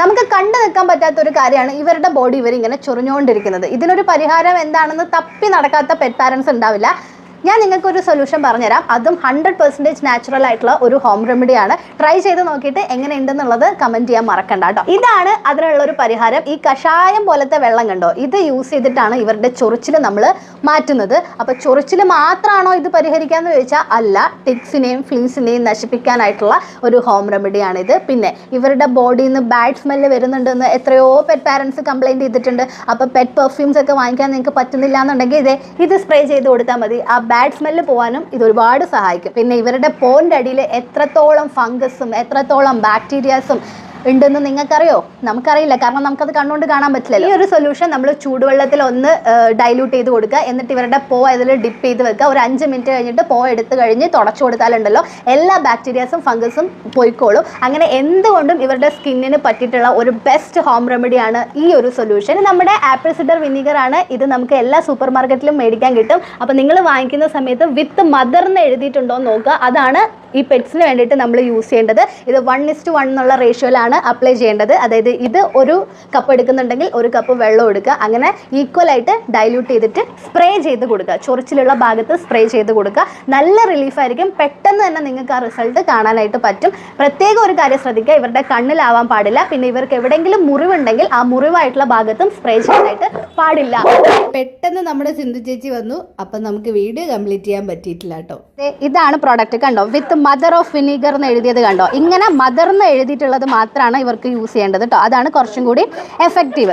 നമുക്ക് കണ്ടു നിൽക്കാൻ പറ്റാത്ത ഒരു കാര്യമാണ് ഇവരുടെ ബോഡി ഇവർ ഇങ്ങനെ ചൊറിഞ്ഞുകൊണ്ടിരിക്കുന്നത്. ഇതിനൊരു പരിഹാരം എന്താണെന്ന് തപ്പി നടക്കാത്ത പെറ്റ് പാരൻസ് ഉണ്ടാവില്ല. ഞാൻ നിങ്ങൾക്ക് ഒരു സൊല്യൂഷൻ പറഞ്ഞുതരാം. അതും ഹൺഡ്രഡ് പെർസെന്റേജ് നാച്ചുറൽ ആയിട്ടുള്ള ഒരു ഹോം റെമഡിയാണ് ട്രൈ ചെയ്ത് നോക്കിയിട്ട് എങ്ങനെ ഉണ്ടെന്നുള്ളത് കമന്റ് ചെയ്യാൻ മറക്കണ്ട കേട്ടോ. ഇതാണ് അതിനുള്ള ഒരു പരിഹാരം. ഈ കഷായം പോലത്തെ വെള്ളം കണ്ടോ? ഇത് യൂസ് ചെയ്തിട്ടാണ് ഇവരുടെ ചൊറിച്ചിൽ നമ്മൾ മാറ്റുന്നത്. അപ്പോൾ ചൊറിച്ചിൽ മാത്രമാണോ ഇത് പരിഹരിക്കാമെന്ന് ചോദിച്ചാൽ അല്ല. ടിക്സിനെയും ഫ്ലീസിനെയും നശിപ്പിക്കാനായിട്ടുള്ള ഒരു ഹോം റെമഡിയാണ് ഇത്. പിന്നെ ഇവരുടെ ബോഡിയിൽ നിന്ന് ബാഡ് സ്മെല്ല് വരുന്നുണ്ടെന്ന് എത്രയോ പെറ്റ് പാരൻസ് കംപ്ലൈന്റ് ചെയ്തിട്ടുണ്ട്. അപ്പോൾ പെറ്റ് പെർഫ്യൂംസ് ഒക്കെ വാങ്ങിക്കാൻ നിങ്ങൾക്ക് പറ്റുന്നില്ല എന്നുണ്ടെങ്കിൽ ഇതേ ഇത് സ്പ്രേ ചെയ്ത് കൊടുത്താൽ മതി. ആ ബാഡ് സ്മെല്ല് പോകാനും ഇത് ഒരുപാട് സഹായിക്കും. പിന്നെ ഇവരുടെ പോന്റെ അടിയിൽ എത്രത്തോളം ഫംഗസും എത്രത്തോളം ബാക്ടീരിയാസും ഉണ്ടെന്ന് നിങ്ങൾക്കറിയോ? നമുക്കറിയില്ല. കാരണം നമുക്കത് കണ്ണുകൊണ്ട് കാണാൻ പറ്റില്ല ഈ ഒരു സൊല്യൂഷൻ നമ്മൾ ചൂടുവെള്ളത്തിൽ ഒന്ന് ഡൈല്യൂട്ട് ചെയ്ത് കൊടുക്കുക. എന്നിട്ട് ഇവരുടെ പോ അതിൽ ഡിപ്പ് ചെയ്ത് വെക്കുക. ഒരു അഞ്ച് മിനിറ്റ് കഴിഞ്ഞിട്ട് പോ എടുത്ത് കഴിഞ്ഞ് തുടച്ചു കൊടുത്താലുണ്ടല്ലോ എല്ലാ ബാക്ടീരിയാസും ഫംഗസും പോയിക്കോളും. അങ്ങനെ എന്തുകൊണ്ടും ഇവരുടെ സ്കിന്നിന് പറ്റിയിട്ടുള്ള ഒരു ബെസ്റ്റ് ഹോം റെമഡിയാണ് ഈ ഒരു സൊല്യൂഷൻ നമ്മുടെ ആപ്പിൾ സിഡർ വിനീഗർ ആണ്. ഇത് നമുക്ക് എല്ലാ സൂപ്പർ മാർക്കറ്റിലും മേടിക്കാൻ കിട്ടും. അപ്പോൾ നിങ്ങൾ വാങ്ങിക്കുന്ന സമയത്ത് വിത്ത് മദർ എന്ന് എഴുതിയിട്ടുണ്ടോ എന്ന് നോക്കുക. അതാണ് ഈ പെറ്റ്സിന് വേണ്ടിയിട്ട് നമ്മൾ യൂസ് ചെയ്യേണ്ടത് ഇത് വൺ ഇസ്റ്റ് വൺ എന്നുള്ള റേഷ്യോയിലാണ് അപ്ലൈ ചെയ്യേണ്ടത്. അതായത് ഇത് ഒരു കപ്പ് എടുക്കുന്നുണ്ടെങ്കിൽ ഒരു കപ്പ് വെള്ളം എടുക്കുക. അങ്ങനെ ഈക്വൽ ആയിട്ട് ഡൈല്യൂട്ട് ചെയ്തിട്ട് സ്പ്രേ ചെയ്ത് കൊടുക്കുക. ചൊറിച്ചിലുള്ള ഭാഗത്ത് സ്പ്രേ ചെയ്ത് കൊടുക്കുക. നല്ല റിലീഫായിരിക്കും പെട്ടെന്ന് തന്നെ നിങ്ങൾക്ക് ആ റിസൾട്ട് കാണാനായിട്ട് പറ്റും. പ്രത്യേകം ഒരു കാര്യം ശ്രദ്ധിക്കുക. ഇവരുടെ കണ്ണിലാവാൻ പാടില്ല. പിന്നെ ഇവർക്ക് എവിടെയെങ്കിലും മുറിവുണ്ടെങ്കിൽ ആ മുറിവായിട്ടുള്ള ഭാഗത്തും സ്പ്രേ ചെയ്യാനായിട്ട് പാടില്ല. പെട്ടെന്ന് നമ്മുടെ സിന്ധു ചേച്ചി വന്നു. അപ്പം നമുക്ക് വീഡിയോ കംപ്ലീറ്റ് ചെയ്യാൻ പറ്റിയിട്ടില്ല കേട്ടോ. ഇതാണ് പ്രോഡക്റ്റ് കണ്ടോ? വിത്ത് മദർ ഓഫ് വിനീഗർ എന്ന് എഴുതിയത് കണ്ടോ? ഇങ്ങനെ മദർ എന്ന് എഴുതിയിട്ടുള്ളത് മാത്രമാണ് ഇവർക്ക് യൂസ് ചെയ്യേണ്ടത് കേട്ടോ. അതാണ് കുറച്ചും കൂടി എഫക്റ്റീവ്